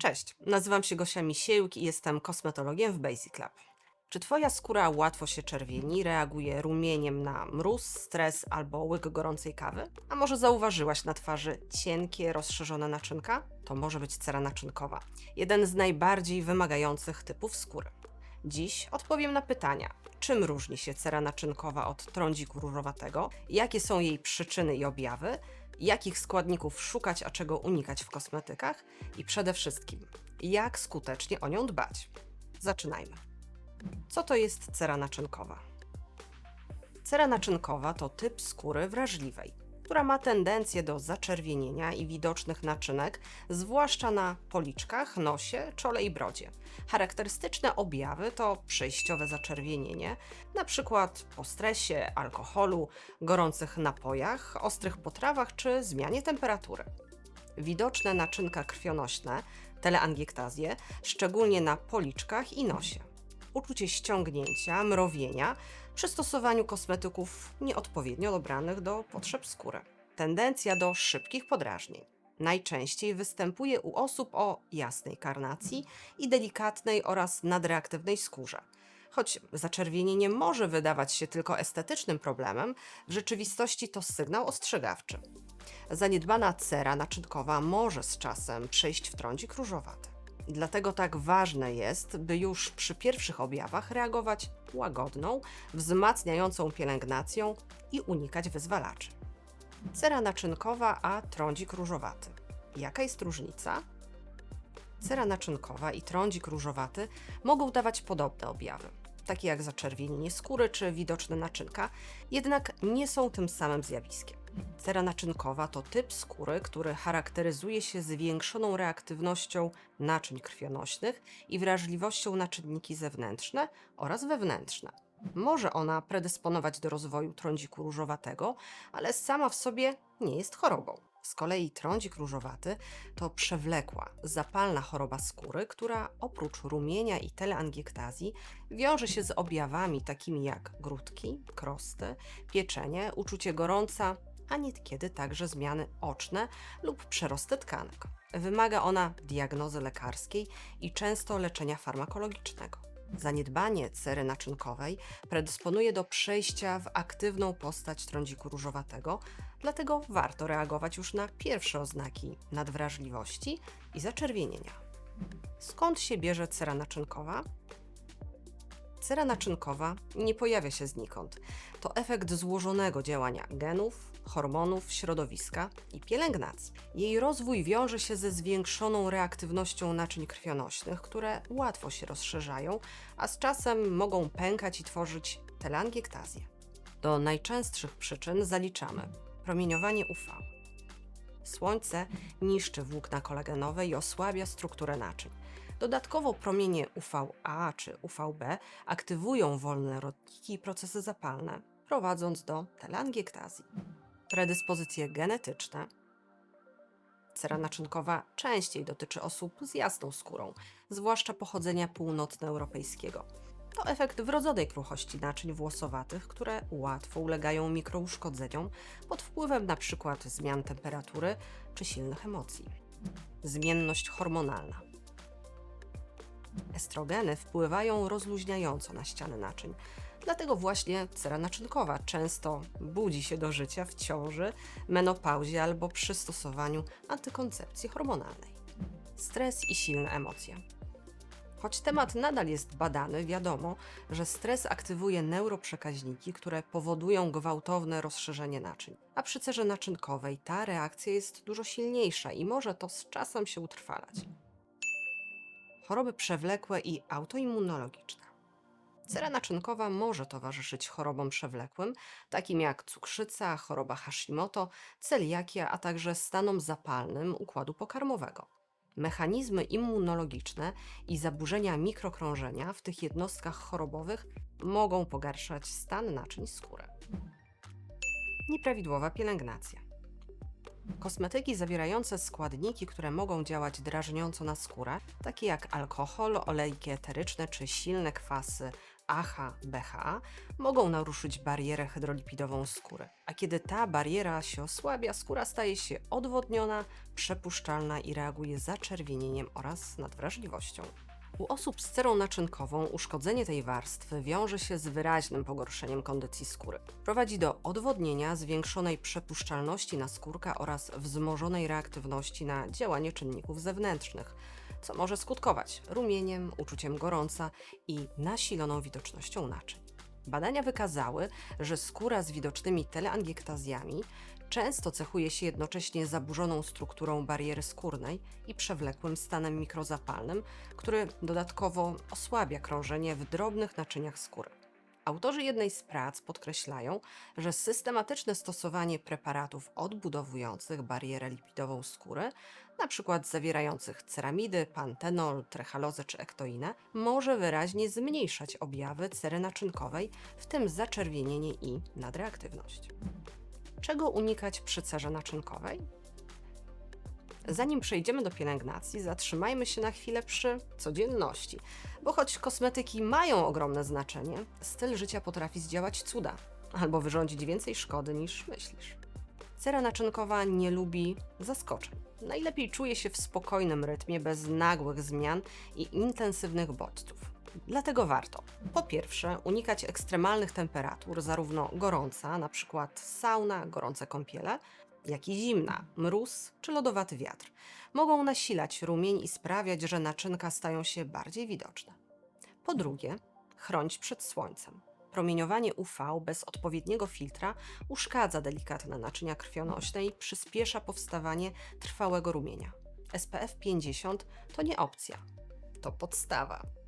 Cześć, nazywam się Gosia Misiełk i jestem kosmetologiem w Basic Lab. Czy Twoja skóra łatwo się czerwieni, reaguje rumieniem na mróz, stres albo łyk gorącej kawy? A może zauważyłaś na twarzy cienkie, rozszerzone naczynka? To może być cera naczynkowa, jeden z najbardziej wymagających typów skóry. Dziś odpowiem na pytania, czym różni się cera naczynkowa od trądziku różowatego, jakie są jej przyczyny i objawy, jakich składników szukać, a czego unikać w kosmetykach i przede wszystkim, jak skutecznie o nią dbać. Zaczynajmy. Co to jest cera naczynkowa? Cera naczynkowa to typ skóry wrażliwej, która ma tendencję do zaczerwienienia i widocznych naczynek, zwłaszcza na policzkach, nosie, czole i brodzie. Charakterystyczne objawy to przejściowe zaczerwienienie, np. po stresie, alkoholu, gorących napojach, ostrych potrawach czy zmianie temperatury. Widoczne naczynka krwionośne, teleangiektazje, szczególnie na policzkach i nosie. Uczucie ściągnięcia, mrowienia przy stosowaniu kosmetyków nieodpowiednio dobranych do potrzeb skóry. Tendencja do szybkich podrażnień. Najczęściej występuje u osób o jasnej karnacji i delikatnej oraz nadreaktywnej skórze. Choć zaczerwienienie może wydawać się tylko estetycznym problemem, w rzeczywistości to sygnał ostrzegawczy. Zaniedbana cera naczynkowa może z czasem przejść w trądzik różowaty. Dlatego tak ważne jest, by już przy pierwszych objawach reagować łagodną, wzmacniającą pielęgnacją i unikać wyzwalaczy. Cera naczynkowa a trądzik różowaty. Jaka jest różnica? Cera naczynkowa i trądzik różowaty mogą dawać podobne objawy, takie jak zaczerwienienie skóry czy widoczne naczynka, jednak nie są tym samym zjawiskiem. Cera naczynkowa to typ skóry, który charakteryzuje się zwiększoną reaktywnością naczyń krwionośnych i wrażliwością na czynniki zewnętrzne oraz wewnętrzne. Może ona predysponować do rozwoju trądziku różowatego, ale sama w sobie nie jest chorobą. Z kolei trądzik różowaty to przewlekła, zapalna choroba skóry, która oprócz rumienia i teleangiektazji wiąże się z objawami takimi jak grudki, krosty, pieczenie, uczucie gorąca, a niekiedy także zmiany oczne lub przerosty tkanek. Wymaga ona diagnozy lekarskiej i często leczenia farmakologicznego. Zaniedbanie cery naczynkowej predysponuje do przejścia w aktywną postać trądziku różowatego, dlatego warto reagować już na pierwsze oznaki nadwrażliwości i zaczerwienienia. Skąd się bierze cera naczynkowa? Cera naczynkowa nie pojawia się znikąd. To efekt złożonego działania genów, hormonów, środowiska i pielęgnacji. Jej rozwój wiąże się ze zwiększoną reaktywnością naczyń krwionośnych, które łatwo się rozszerzają, a z czasem mogą pękać i tworzyć telangiektazję. Do najczęstszych przyczyn zaliczamy promieniowanie UV. Słońce niszczy włókna kolagenowe i osłabia strukturę naczyń. Dodatkowo promienie UVA czy UVB aktywują wolne rodniki i procesy zapalne, prowadząc do telangiektazji. Predyspozycje genetyczne. Cera naczynkowa częściej dotyczy osób z jasną skórą, zwłaszcza pochodzenia północnoeuropejskiego. To efekt wrodzonej kruchości naczyń włosowatych, które łatwo ulegają mikrouszkodzeniom pod wpływem np. zmian temperatury czy silnych emocji. Zmienność hormonalna. Estrogeny wpływają rozluźniająco na ściany naczyń. Dlatego właśnie cera naczynkowa często budzi się do życia w ciąży, menopauzie albo przy stosowaniu antykoncepcji hormonalnej. Stres i silne emocje. Choć temat nadal jest badany, wiadomo, że stres aktywuje neuroprzekaźniki, które powodują gwałtowne rozszerzenie naczyń. A przy cerze naczynkowej ta reakcja jest dużo silniejsza i może to z czasem się utrwalać choroby przewlekłe i autoimmunologiczne. Cera naczynkowa może towarzyszyć chorobom przewlekłym, takim jak cukrzyca, choroba Hashimoto, celiakia, a także stanom zapalnym układu pokarmowego. Mechanizmy immunologiczne i zaburzenia mikrokrążenia w tych jednostkach chorobowych mogą pogarszać stan naczyń skóry. Nieprawidłowa pielęgnacja. Kosmetyki zawierające składniki, które mogą działać drażniąco na skórę, takie jak alkohol, olejki eteryczne czy silne kwasy AHA, BHA mogą naruszyć barierę hydrolipidową skóry. A kiedy ta bariera się osłabia, skóra staje się odwodniona, przepuszczalna i reaguje zaczerwienieniem oraz nadwrażliwością. U osób z cerą naczynkową uszkodzenie tej warstwy wiąże się z wyraźnym pogorszeniem kondycji skóry. Prowadzi do odwodnienia, zwiększonej przepuszczalności naskórka oraz wzmożonej reaktywności na działanie czynników zewnętrznych, co może skutkować rumieniem, uczuciem gorąca i nasiloną widocznością naczyń. Badania wykazały, że skóra z widocznymi teleangiektazjami często cechuje się jednocześnie zaburzoną strukturą bariery skórnej i przewlekłym stanem mikrozapalnym, który dodatkowo osłabia krążenie w drobnych naczyniach skóry. Autorzy jednej z prac podkreślają, że systematyczne stosowanie preparatów odbudowujących barierę lipidową skóry, np. zawierających ceramidy, pantenol, trechalozę czy ektoinę, może wyraźnie zmniejszać objawy cery naczynkowej, w tym zaczerwienienie i nadreaktywność. Czego unikać przy cerze naczynkowej? Zanim przejdziemy do pielęgnacji, zatrzymajmy się na chwilę przy codzienności, bo choć kosmetyki mają ogromne znaczenie, styl życia potrafi zdziałać cuda albo wyrządzić więcej szkody niż myślisz. Cera naczynkowa nie lubi zaskoczeń. Najlepiej czuje się w spokojnym rytmie, bez nagłych zmian i intensywnych bodźców. Dlatego warto po pierwsze unikać ekstremalnych temperatur, zarówno gorąca, przykład sauna, gorące kąpiele, jak i zimna, mróz czy lodowaty wiatr. Mogą nasilać rumień i sprawiać, że naczynka stają się bardziej widoczne. Po drugie, chronić przed słońcem. Promieniowanie UV bez odpowiedniego filtra uszkadza delikatne naczynia krwionośne i przyspiesza powstawanie trwałego rumienia. SPF 50 to nie opcja, to podstawa.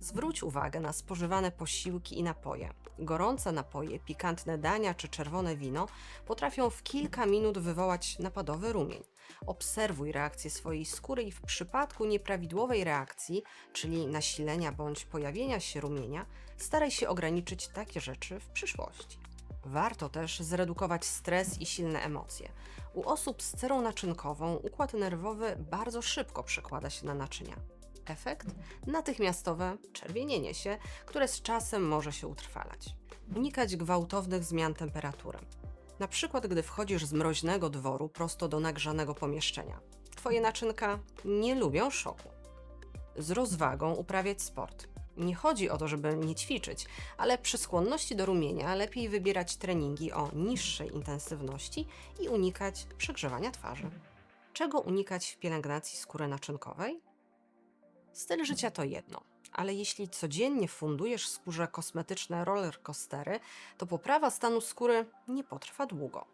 Zwróć uwagę na spożywane posiłki i napoje. Gorące napoje, pikantne dania czy czerwone wino potrafią w kilka minut wywołać napadowy rumień. Obserwuj reakcję swojej skóry i w przypadku nieprawidłowej reakcji, czyli nasilenia bądź pojawienia się rumienia, staraj się ograniczyć takie rzeczy w przyszłości. Warto też zredukować stres i silne emocje. U osób z cerą naczynkową układ nerwowy bardzo szybko przekłada się na naczynia. Efekt? Natychmiastowe czerwienienie się, które z czasem może się utrwalać. Unikać gwałtownych zmian temperatury. Na przykład, gdy wchodzisz z mroźnego dworu prosto do nagrzanego pomieszczenia. Twoje naczynka nie lubią szoku. Z rozwagą uprawiać sport. Nie chodzi o to, żeby nie ćwiczyć, ale przy skłonności do rumienia lepiej wybierać treningi o niższej intensywności i unikać przegrzewania twarzy. Czego unikać w pielęgnacji skóry naczynkowej? Styl życia to jedno, ale jeśli codziennie fundujesz skórze kosmetyczne rollercoastery, to poprawa stanu skóry nie potrwa długo.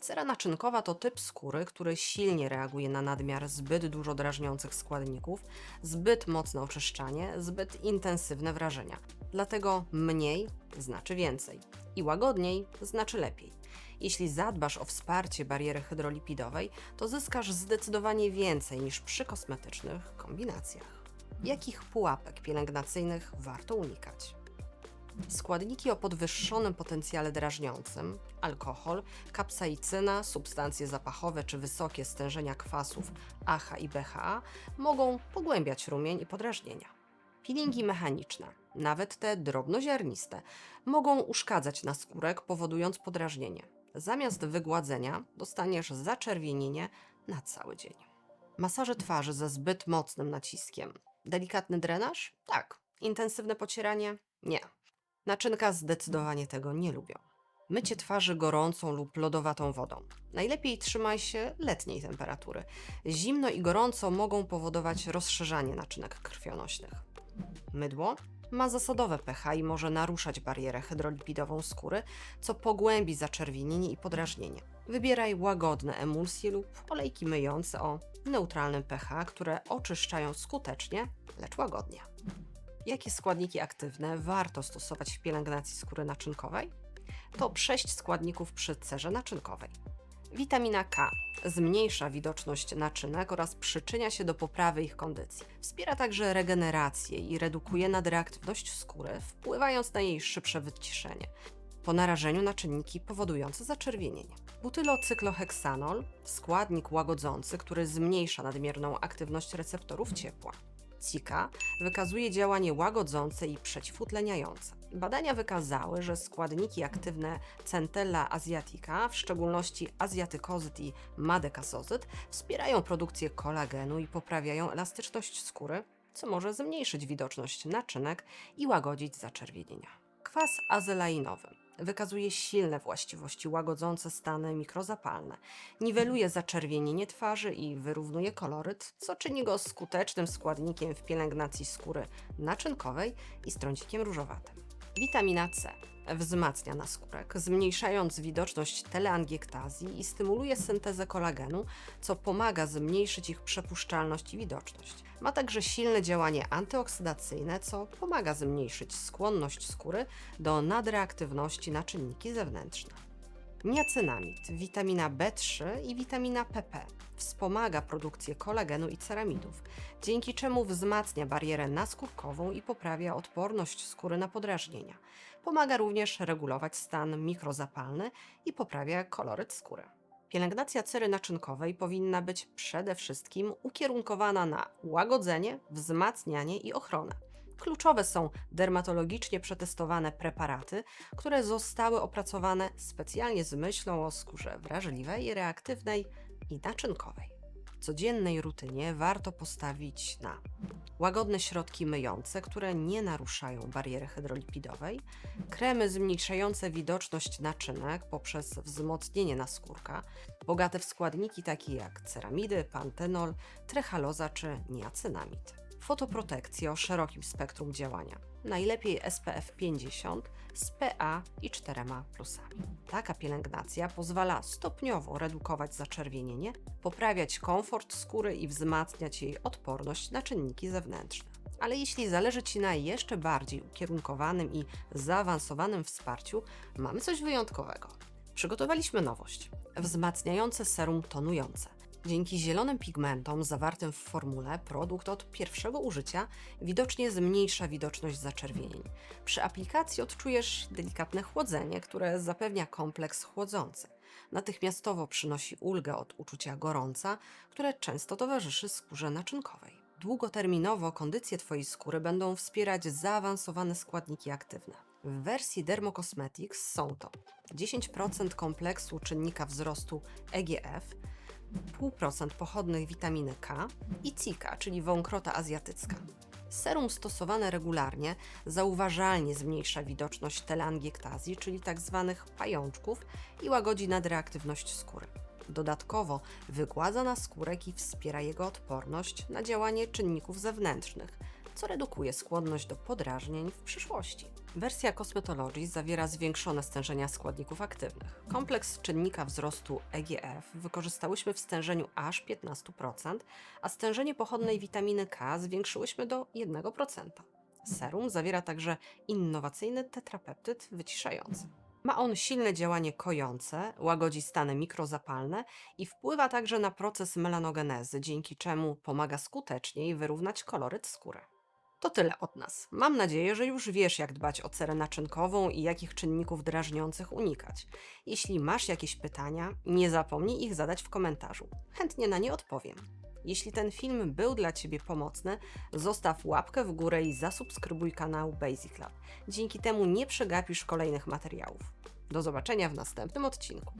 Cera naczynkowa to typ skóry, który silnie reaguje na nadmiar zbyt dużo drażniących składników, zbyt mocne oczyszczanie, zbyt intensywne wrażenia. Dlatego mniej znaczy więcej i łagodniej znaczy lepiej. Jeśli zadbasz o wsparcie bariery hydrolipidowej, to zyskasz zdecydowanie więcej niż przy kosmetycznych kombinacjach. Jakich pułapek pielęgnacyjnych warto unikać? Składniki o podwyższonym potencjale drażniącym, alkohol, kapsaicyna, substancje zapachowe czy wysokie stężenia kwasów AHA i BHA mogą pogłębiać rumień i podrażnienia. Peelingi mechaniczne, nawet te drobnoziarniste, mogą uszkadzać naskórek, powodując podrażnienie. Zamiast wygładzenia dostaniesz zaczerwienienie na cały dzień. Masaże twarzy ze zbyt mocnym naciskiem. Delikatny drenaż? Tak. Intensywne pocieranie? Nie. Naczynka zdecydowanie tego nie lubią. Mycie twarzy gorącą lub lodowatą wodą. Najlepiej trzymaj się letniej temperatury. Zimno i gorąco mogą powodować rozszerzanie naczynek krwionośnych. Mydło ma zasadowe pH i może naruszać barierę hydrolipidową skóry, co pogłębi zaczerwienienie i podrażnienie. Wybieraj łagodne emulsje lub olejki myjące o neutralnym pH, które oczyszczają skutecznie, lecz łagodnie. Jakie składniki aktywne warto stosować w pielęgnacji skóry naczynkowej? To 6 składników przy cerze naczynkowej. Witamina K zmniejsza widoczność naczynek oraz przyczynia się do poprawy ich kondycji. Wspiera także regenerację i redukuje nadreaktywność skóry, wpływając na jej szybsze wyciszenie po narażeniu na czynniki powodujące zaczerwienienie. Butylocykloheksanol, składnik łagodzący, który zmniejsza nadmierną aktywność receptorów ciepła. Cika wykazuje działanie łagodzące i przeciwutleniające. Badania wykazały, że składniki aktywne Centella asiatica, w szczególności azjatykozyt i madekasozyt, wspierają produkcję kolagenu i poprawiają elastyczność skóry, co może zmniejszyć widoczność naczynek i łagodzić zaczerwienienia. Kwas azelainowy wykazuje silne właściwości łagodzące stany mikrozapalne, niweluje zaczerwienienie twarzy i wyrównuje koloryt, co czyni go skutecznym składnikiem w pielęgnacji skóry naczynkowej i z trącikiem różowatym. Witamina C wzmacnia naskórek, zmniejszając widoczność teleangiektazji i stymuluje syntezę kolagenu, co pomaga zmniejszyć ich przepuszczalność i widoczność. Ma także silne działanie antyoksydacyjne, co pomaga zmniejszyć skłonność skóry do nadreaktywności na czynniki zewnętrzne. Niacynamid, witamina B3 i witamina PP wspomaga produkcję kolagenu i ceramidów, dzięki czemu wzmacnia barierę naskórkową i poprawia odporność skóry na podrażnienia. Pomaga również regulować stan mikrozapalny i poprawia koloryt skóry. Pielęgnacja cery naczynkowej powinna być przede wszystkim ukierunkowana na łagodzenie, wzmacnianie i ochronę. Kluczowe są dermatologicznie przetestowane preparaty, które zostały opracowane specjalnie z myślą o skórze wrażliwej, reaktywnej i naczynkowej. W codziennej rutynie warto postawić na łagodne środki myjące, które nie naruszają bariery hydrolipidowej, kremy zmniejszające widoczność naczynek poprzez wzmocnienie naskórka, bogate w składniki takie jak ceramidy, pantenol, trechaloza czy niacynamid. Fotoprotekcję o szerokim spektrum działania. Najlepiej SPF 50 z PA i 4 plusami. Taka pielęgnacja pozwala stopniowo redukować zaczerwienienie, poprawiać komfort skóry i wzmacniać jej odporność na czynniki zewnętrzne. Ale jeśli zależy Ci na jeszcze bardziej ukierunkowanym i zaawansowanym wsparciu, mamy coś wyjątkowego. Przygotowaliśmy nowość wzmacniające serum tonujące. Dzięki zielonym pigmentom zawartym w formule produkt od pierwszego użycia widocznie zmniejsza widoczność zaczerwienień. Przy aplikacji odczujesz delikatne chłodzenie, które zapewnia kompleks chłodzący. Natychmiastowo przynosi ulgę od uczucia gorąca, które często towarzyszy skórze naczynkowej. Długoterminowo kondycję Twojej skóry będą wspierać zaawansowane składniki aktywne. W wersji Dermocosmetics są to 10% kompleksu czynnika wzrostu EGF, 0,5% pochodnych witaminy K i cika, czyli wąkrota azjatycka. Serum stosowane regularnie zauważalnie zmniejsza widoczność teleangiektazji, czyli tzw. pajączków i łagodzi nadreaktywność skóry. Dodatkowo wygładza naskórek i wspiera jego odporność na działanie czynników zewnętrznych, co redukuje skłonność do podrażnień w przyszłości. Wersja Cosmetology zawiera zwiększone stężenia składników aktywnych. Kompleks czynnika wzrostu EGF wykorzystałyśmy w stężeniu aż 15%, a stężenie pochodnej witaminy K zwiększyłyśmy do 1%. Serum zawiera także innowacyjny tetrapeptyd wyciszający. Ma on silne działanie kojące, łagodzi stany mikrozapalne i wpływa także na proces melanogenezy, dzięki czemu pomaga skuteczniej wyrównać koloryt skóry. To tyle od nas. Mam nadzieję, że już wiesz, jak dbać o cerę naczynkową i jakich czynników drażniących unikać. Jeśli masz jakieś pytania, nie zapomnij ich zadać w komentarzu. Chętnie na nie odpowiem. Jeśli ten film był dla Ciebie pomocny, zostaw łapkę w górę i zasubskrybuj kanał Basic Lab. Dzięki temu nie przegapisz kolejnych materiałów. Do zobaczenia w następnym odcinku.